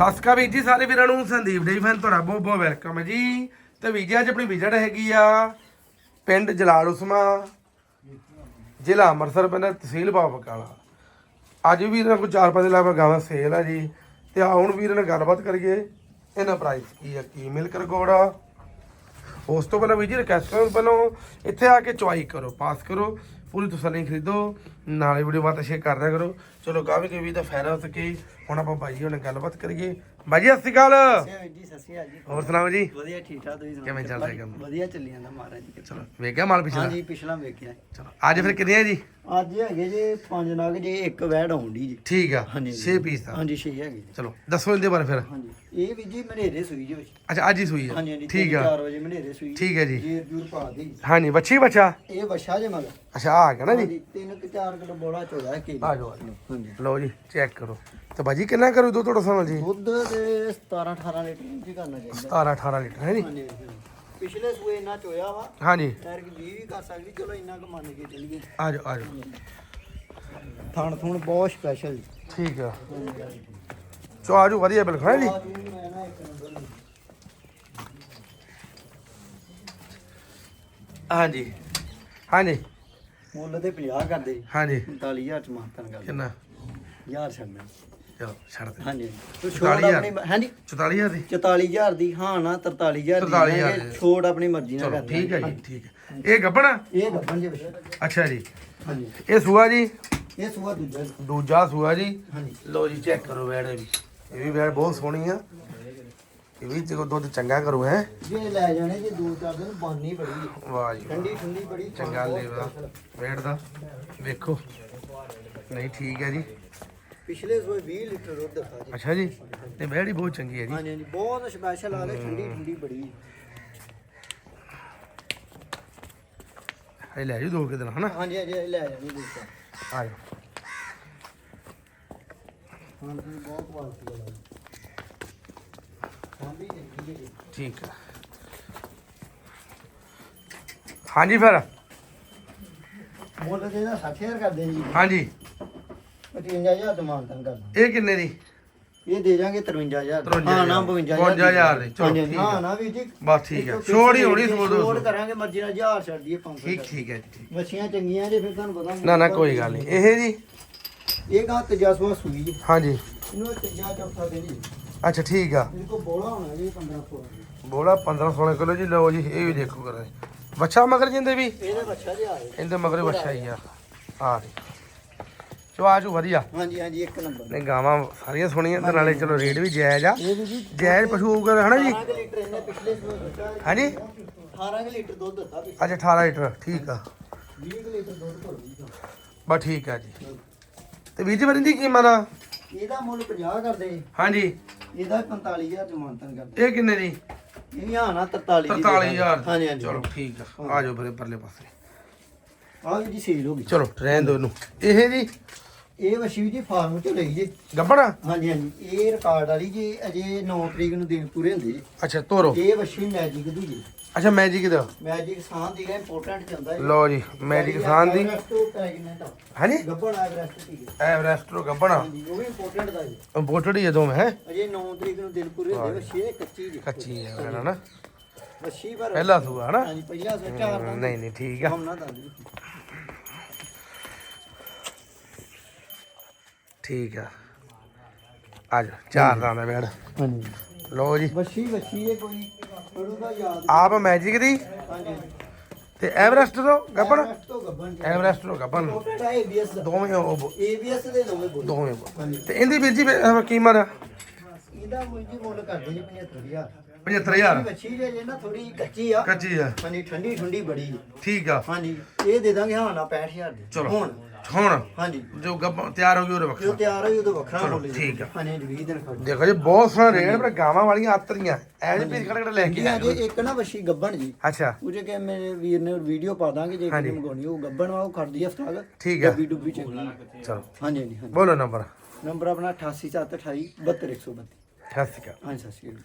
ਸਤਿ ਸ਼੍ਰੀ ਅਕਾਲ ਵੀਰ ਜੀ, ਸਾਰੇ ਵੀਰਾਂ ਨੂੰ ਸੰਦੀਪ ਡੇ ਫੈਨ ਤੁਹਾਡਾ ਬਹੁਤ ਬਹੁਤ ਵੈਲਕਮ ਹੈ ਜੀ। ਤੇ ਵੀਰ ਜੀ, ਅੱਜ ਆਪਣੀ ਵਿਜਿਟ ਹੈਗੀ ਆ ਪਿੰਡ ਜਲਾਲ ਉਸਮਾ, ਜ਼ਿਲ੍ਹਾ ਅੰਮ੍ਰਿਤਸਰ ਪਿੰਡ ਤਹਿਸੀਲ ਬਾਬਾ ਬਕਾਲਾ। ਅੱਜ ਵੀ ਇਹਨਾਂ ਕੋਲ ਚਾਰ ਪੰਜ ਲੱਖ ਗਾਵਾਂ ਸੇਲ ਆ ਜੀ। ਤੇ ਆ ਹੁਣ ਵੀਰ ਨਾਲ ਗੱਲਬਾਤ ਕਰੀਏ, ਇਹਨਾਂ ਪ੍ਰਾਈਸ ਕੀ ਆ, ਕੀ ਮਿਲਕ ਰਿਕਾਰਡ ਆ। ਉਸ ਤੋਂ ਪਹਿਲਾਂ ਵੀਰ ਜੀ ਰਿਕਵੈਸਟ ਕਰੋ ਪਹਿਲਾਂ ਇੱਥੇ ਆ ਕੇ ਚੁਆਈ ਕਰੋ ਪਾਸ ਕਰੋ, ਪੂਰੀ ਤਸੱਲੀ ਖਰੀਦੋ। ਨਾਲੇ ਵੀਡੀਓ ਬਾਤ ਸ਼ੇਅਰ ਕਰਦਿਆ ਕਰੋ। ਚਲੋ ਕਾਫੀ ਕੋਈ ਵੀ ਤਾਂ ਫਾਇਦਾ ਹੋ ਸਕੇ। ਹੁਣ ਆਪਾਂ ਬਾਈ ਜੀ ਨਾਲ ਗੱਲਬਾਤ ਕਰੀਏ। ਬਾਈ ਜੀ ਸਤਿ ਸ਼੍ਰੀ ਅਕਾਲ। ਸਤਿ ਜੀ ਸਤਿ ਸ਼੍ਰੀ ਅਕਾਲ ਜੀ। ਹੋਰ ਸੁਣਾਓ ਜੀ? ਵਧੀਆ ਠੀਕ ਠਾਕ ਤੁਸੀਂ ਸੁਣਾਓ ਕਿਵੇਂ ਚੱਲ ਰਿਹਾ ਕੰਮ? ਵਧੀਆ ਚੱਲੀ ਜਾਂਦਾ ਮਹਾਰਾਜ ਜੀ ਚਲੋ ਵੇਖਿਆ ਮਾਲ ਪਿਛਲਾ? ਹਾਂਜੀ ਪਿਛਲਾ ਵੇਖਿਆ। ਚਲੋ ਅੱਜ ਫਿਰ ਕਿੰਨੇ ਆ ਜੀ? ਅੱਜ ਹੈਗੇ ਜੇ ਪੰਜ ਨਗ ਜੇ ਇੱਕ ਵੈੜ ਆਉਂਦੀ ਜੀ। ਠੀਕ ਆ ਹਾਂਜੀ 6 ਪੀਸ ਦਾ ਹਾਂਜੀ ਛੇ ਹੈਗੇ ਜੀ। ਚਲੋ ਦੱਸੋ ਇਹਦੇ ਬਾਰੇ ਫਿਰ। ਹਾਂਜੀ ਇਹ ਵੀ ਜੀ ਮਨੇਰੇ ਸੂਈ ਜੀ ਵਿੱਚ। ਅੱਛਾ ਅੱਜ ਹੀ ਸੂਈ ਆ। ਹਾਂਜੀ ਹਾਂਜੀ ਠੀਕ ਆ। 4 ਵਜੇ ਮਨੇਰੇ ਸੂਈ। ਠੀਕ ਹੈ ਜੀ। ਜੀਰ ਜੂਰ ਪਾ ਦੀ ਹਾਂਜੀ ਬੱਚੀ ਬੱਚਾ ਇਹ ਵਛਾ ਜੇ ਮਗਰ। ਅੱਛਾ ਆ ਗਿਆ ਨਾ ਜੀ। ਤਿੰਨ ਕਿ ਚਾਰ ਕਿਲੋ ਬੋਲਾ ਚੋਦਾ ਹੈ ਕੀ ਆ ਜਾਓ, ਆ ਜਾਓ। ਹਾਂਜੀ। ਲਓ ਜੀ ਚੈੱਕ ਕਰੋ। ਤੇ ਬਾਜੀ ਕਿੰਨਾ ਕਰੂ ਦੋ ਤੁਹਾਡਾ ਸਮਾਂ ਜੀ? ਦੁੱਧ ਦੇ 17 18 ਲੀਟਰ ਜੀ ਕਰਨਾ ਚਾਹੀਦਾ। 17 18 ਲੀਟਰ ਹੈ ਜੀ? ਹਾਂਜੀ ਪਿਛਲੇ ਸੂਏ ਇੰਨਾ ਚੋਇਆ ਵਾ ਹਾਂਜੀ। ਟਾਇਰ ਕਿ 20 ਵੀ ਕਰ ਸਕਦੀ ਚਲੋ ਇੰਨਾ ਕੁ ਮੰਨ ਕੇ ਚੱਲੀਏ। ਆ ਜਾਓ ਆ ਜਾਓ। ਥਣ ਥੁਣ ਬਹੁਤ ਸਪੈਸ਼ਲ ਜੀ। ਠੀਕ ਆ। ਚੋ ਆ ਜਾਓ ਵਧੀਆ ਬਿਲਕੁਲ ਹੈ ਜੀ? ਜੀ। ਹਾਂਜੀ। ਹਾਂਜੀ। ਮੁੱਲ ਤੇ 50 ਕਰਦੇ। ਜੀ। ਹਾਂਜੀ 45000 ਚ ਮਾਤਨ ਕਰਦੇ ਕਿੰਨਾ? ਯਾਰ ਛੱਡਣਾ ਚਲੋ ਛੱਡ ਦੇ। ਹਾਂਜੀ। ਤੂੰ ਛੋੜ 44,000 ਆਪਣੀ ਹਾਂਜੀ। 44000 ਦੀ? 44000 ਦੀ ਹਾਂ ਨਾ 43000 ਦੀ। 43,000 ਲੈਣਗੇ, ਛੋੜ ਆਪਣੀ ਮਰਜ਼ੀ ਨਾਲ ਕਰਦੇ ਠੀਕ ਹੈ ਜੀ ਠੀਕ ਹੈ। ਇਹ ਗੱਬਣਾ ਇਹ ਗੱਬਨ ਜੀ ਅੱਛਾ ਜੀ। ਹਾਂਜੀ। ਇਹ ਸੂਆ ਜੀ? ਇਹ ਸੂਆ ਦੂਜਾ। ਦੂਜਾ ਸੂਆ ਜੀ? ਹਾਂਜੀ। ਲਓ ਜੀ ਚੈੱਕ ਕਰੋ ਵੈੜ ਵੀ। ਇਹ ਵੀ ਵੈੜ ਬਹੁਤ ਸੋਹਣੀ ਆ। ਇਹ ਵੀ ਜਦੋਂ ਦੁੱਧ ਚੰਗਾ ਕਰੂ ਹੈ? ਜੇ ਲੈ ਜਾਣੇ ਜੇ ਦੋ ਚਾਰ ਦਿਨ ਬਾਨੀ ਬੜੀ ਹੈ। ਵਾਹ ਜੀ। ਠੰਡੀ ਠੰਡੀ ਬੜੀ ਚੰਗਾ ਲੇਵਾ। ਵੈੜ ਦਾ। ਵੇਖੋ। ਨਹੀਂ ਠੀਕ ਹੈ ਜੀ। ਪਿਛਲੇ ਸੂਏ 20 ਲੀਟਰ ਦੁੱਧ ਦਿੱਤਾ ਜੀ। ਅੱਛਾ ਜੀ। ਤੇ ਹੀ ਬਹੁਤ ਚੰਗੀ ਹੈ ਜੀ। ਹਾਂਜੀ ਹਾਂਜੀ। ਬਹੁਤ ਸਪੈਸ਼ਲ ਆ ਲੈ ਠੰਡੀ ਠੰਡੀ ਬੜੀ। ਇਹ ਲੈ ਜੀ ਦੋ ਕੁ ਦਿਨ ਹਨਾ? ਹਾਂਜੀ ਹਾਂਜੀ ਲੈ ਜਾਣੀ ਦੂਜਾ ਆ ਜਾਓ ਹਾਂ ਜੀ ਬਹੁਤ ਕੁਆਲਿਟੀ ਹਾਂ ਹੈ। ਠੀਕ ਹੈ। ਹਾਂਜੀ ਫਿਰ। ਮੁੱਲ ਇਹਦਾ 60000 ਕਰਦੇ ਜੀ ਹਾਂਜੀ। 55000 ਡਿਮਾਂਡ ਤਾਂ ਕਰਨਾ। ਇਹ ਕਿੰਨੇ ਦੀ? ਇਹ ਦੇ ਜਾਾਂਗੇ 53000 53,000 ਹਾਂ ਨਾ 52000 52,000 ਦੀ, ਚਲੋ ਹਾਂਜੀ, ਠੀਕ ਹਾਂ। ਨਾ ਵੀ ਜੀ। ਬਸ ਠੀਕ ਹੈ। ਛੋੜ ਹੀ ਹੋਣੀ ਸੋਲ ਦੋ ਛੋੜ ਕਰਾਂਗੇ ਮਰਜ਼ੀ ਨਾਲ 1000 ਛੱਡ ਦਈਏ 500 ਠੀਕ ਠੀਕ ਹੈ ਜੀ ਮੱਛੀਆਂ ਚੰਗੀਆਂ ਜੇ ਫਿਰ ਤੁਹਾਨੂੰ ਪਤਾ ਨਾ ਨਾ ਕੋਈ ਗੱਲ ਨਹੀਂ। ਇਹ ਜੀ? ਇਹ ਗਾ ਤੀਜਾ ਸੂਆ ਸੂਈ ਜੀ। ਹਾਂਜੀ। ਇਹਨੂੰ ਤੀਜਾ ਚੌਥਾ ਦੇ ਜੀ ਅੱਛਾ ਠੀਕ ਆ। ਕੋਲ ਬੋਲਾ ਹੋਣਾ ਜੀ 15 16 ਬੋਲਾ 15 16 ਕਿਲੋ ਜੀ ਲਓ ਜੀ ਇਹ ਵੀ ਦੇਖੋ ਕਰਾਂ ਬੱਚਾ ਮਗਰ ਜਿੰਦੇ ਵੀ? ਇਹਦੇ ਬੱਚਾ ਜਿਹਾ ਆਏ ਇਹਦੇ ਮਗਰ ਬੱਚਾ ਹੀ ਆ। ਆ ਜੀ ਵਧੀਆ। ਹਾਂਜੀ ਹਾਂਜੀ ਇੱਕ ਨੰਬਰ। ਨੇ ਗਾਵਾਂ ਸਾਰੀਆਂ ਸੋਹਣੀਆਂ ਤੇ ਨਾਲੇ ਚਲੋ ਰੇਟ ਵੀ ਜਾਇਜ਼ ਆ। ਜੀ ਜਾਇਜ਼ ਪਸ਼ੂ ਹੋਊਗਾ ਹਨਾ ਜੀ? 18 ਕੁ ਲੀਟਰ ਇਹਨੇ ਪਿਛਲੇ ਸੂਏ ਦਿੱਤਾ। ਹਾਂਜੀ? 18 ਕੁ ਲੀਟਰ ਦੁੱਧ ਦਿੱਤਾ ਪਿਛਲੇ ਅੱਛਾ 18 ਲੀਟਰ ਠੀਕ ਆ। 20 ਕੁ ਲੀਟਰ ਦੁੱਧ ਭਰ ਦਿੱਤਾ। ਬਸ ਠੀਕ ਆ ਜੀ। ਤੇ ਵੀਰ ਜੀ ਫਿਰ ਇਹਦੀ ਕੀਮਤ ਆ ਇਹਦਾ ਮੁੱਲ 50 ਕਰਦੇ। ਹਾਂਜੀ। ਇਹਦਾ 45000 ਚ ਮਾਨਤਨ ਕਰਦੇ। ਇਹ ਕਿੰਨੇ ਦੀ? ਇਹ ਵੀ ਹਾਂ ਨਾ 43 ਦੀ 43000 ਹਾਂਜੀ ਹਾਂਜੀ। ਚਲੋ ਠੀਕ ਆ। ਆ ਜਾਓ ਫਿਰ ਪਰਲੇ ਪਾਸੇ। ਆ ਵੀ ਜੀ ਸੇਲ ਹੋ ਗਈ। ਚਲੋ ਰਹਿਣ ਦਿਓ ਇਹਨੂੰ। ਇਹ ਜੀ ਇਹ ਵਸ਼ੀ ਜੀ ਫਾਰਮ ਚ ਲਈ ਜੀ। ਗੱਬਣਾ? ਹਾਂਜੀ ਹਾਂਜੀ। ਇਹ ਰਿਕਾਰਡ ਵਾਲੀ ਜੀ ਅਜੇ 9 ਤਰੀਕ ਨੂੰ ਦਿਨ ਪੂਰੇ ਹੁੰਦੇ ਜੀ। ਅੱਛਾ ਤੋਰੋ। ਇਹ ਵਸ਼ੀ ਮੈਜਿਕ ਦੀ ਜੀ। ਅੱਛਾ ਮੈਜਿਕ ਦਾ? ਮੈਜਿਕ ਸਾਹ ਦੀ ਇੰਪੋਰਟੈਂਟ ਜਾਂਦਾ ਜੀ। ਲਓ ਜੀ ਮੈਜਿਕ ਸਾਨ ਦੀ। ਹਾਂਜੀ? ਗੱਬਣ ਐਵਰੈਸਟ ਦੀ ਐਵਰੈਸਟ ਤੋਂ ਗੱਬਣਾ ਹਾਂਜੀ ਉਹ ਵੀ ਇੰਪੋਰਟੈਂਟ ਦਾ ਜੀ। ਇੰਪੋਰਟਡ ਹੀ ਜਦੋਂ ਹੈ? ਅਜੇ 9 ਤਰੀਕ ਨੂੰ ਦਿਨ ਪੂਰੇ ਹੁੰਦੇ ਵਸ਼ੀ ਇਹ ਕੱਚੀ ਜੀ। ਕੱਚੀ ਹੈ ਨਾ? ਵਸ਼ੀ ਪਰ ਪਹਿਲਾ ਸੂਆ ਹਨਾ ਹਾਂਜੀ ਪਹਿਲਾ ਸੋ ਚਾਰ ਨਹੀਂ ਨਹੀਂ ਠੀਕ ਆ। ਹਮ ਨਾ ਦੱਸ ਠੀਕ ਆ। ਆ ਜਾ ਚਾਰ ਦਾ ਦਾ ਬੈੜ ਹਾਂਜੀ। ਲਓ ਜੀ। ਵਸ਼ੀ ਵਸ਼ੀ ਇਹ ਕੋਈ। ਥੋੜਾ ਯਾਦ ਆਪ ਮੈਜਿਕ ਦੀ? ਹਾਂਜੀ। ਤੇ ਐਵਰੈਸਟ ਤੋਂ ਗੱਬਣ? ਐਵਰੈਸਟ ਤੋਂ ਗੱਬਣ ਐਵਰੈਸਟ ਤੋਂ ਹੈ ਦੋਵੇਂ ਉਹ ABS ਦੇ ਦੋਵੇਂ ਬੋਲ। ਦੋਵੇਂ ਤੇ ਇਹਦੀ ਵੀਰ ਜੀ ਕੀਮਤ? ਇਹਦਾ ਮੁੱਲ ਜੀ ਮੁੱਲ ਕਰਦੇ ਜੀ 75000 75000 ਵੱਛੀ ਜੇ ਜੇ ਨਾ ਥੋੜੀ ਕੱਚੀ ਆ। ਕੱਚੀ ਆ। ਹਾਂਜੀ ਠੰਡੀ ਠੰਡੀ ਬੜੀ। ਠੀਕ ਆ। ਹਾਂਜੀ ਇਹ ਦੇ ਦਾਂਗੇ ਹਾਂ ਨਾ 65000 ਦੀ। ਚਲੋ। ਹੁਣ ਹੁਣ ਹਾਂਜੀ। ਜੋ ਗੱਬ ਤਿਆਰ ਹੋ ਗਈ ਉਹਦੇ ਜੋ ਵੱਖਰਾ ਤਿਆਰ ਹੋਈ ਉਦੋਂ ਵੱਖਰਾ ਚਲੋ, ਜੀ। ਠੀਕ ਆ। ਹਾਂਜੀ ਹਾਂਜੀ 20 ਦਿਨ ਖੜ ਦੇਖੋ ਜੀ ਬਹੁਤ ਸੋਹਣਾ ਰੇਟ ਪਰ ਗਾਵਾਂ ਵਾਲੀਆਂ ਆਤਰੀਆਂ ਐ ਜੀ ਪੀਸ ਖੜੇ ਖੜੇ ਲੈ ਕੇ ਜੀ ਆਏ ਇੱਕ ਨਾ ਵੱਛੀ ਗੱਬਣ ਜੀ। ਅੱਛਾ। ਉਹ ਜੇ ਕਿ ਮੇਰੇ ਵੀਰ ਨੇ ਵੀਡੀਓ ਪਾ ਦਾਂਗੇ ਜੇ ਹਾਂਜੀ। ਕਿਤੇ ਮੰਗਾਉਣੀ ਉਹ ਗੱਬਣ ਵਾ ਉਹ ਖੜਦੀ ਹਸਪਤਾਲ ਠੀਕ ਆ। ਡੱਬੀ ਡੁੱਬੀ ਚੰਗੀ ਚਲੋ। ਹਾਂਜੀ ਹਾਂਜੀ ਬੋਲੋ ਨੰਬਰ। ਨੰਬਰ ਆਪਣਾ 887828 72132 ਸਤਿ ਸ਼੍ਰੀ ਅਕਾਲ। ਹਾਂਜੀ ਸਤਿ ਸ਼੍ਰੀ ਅਕਾਲ।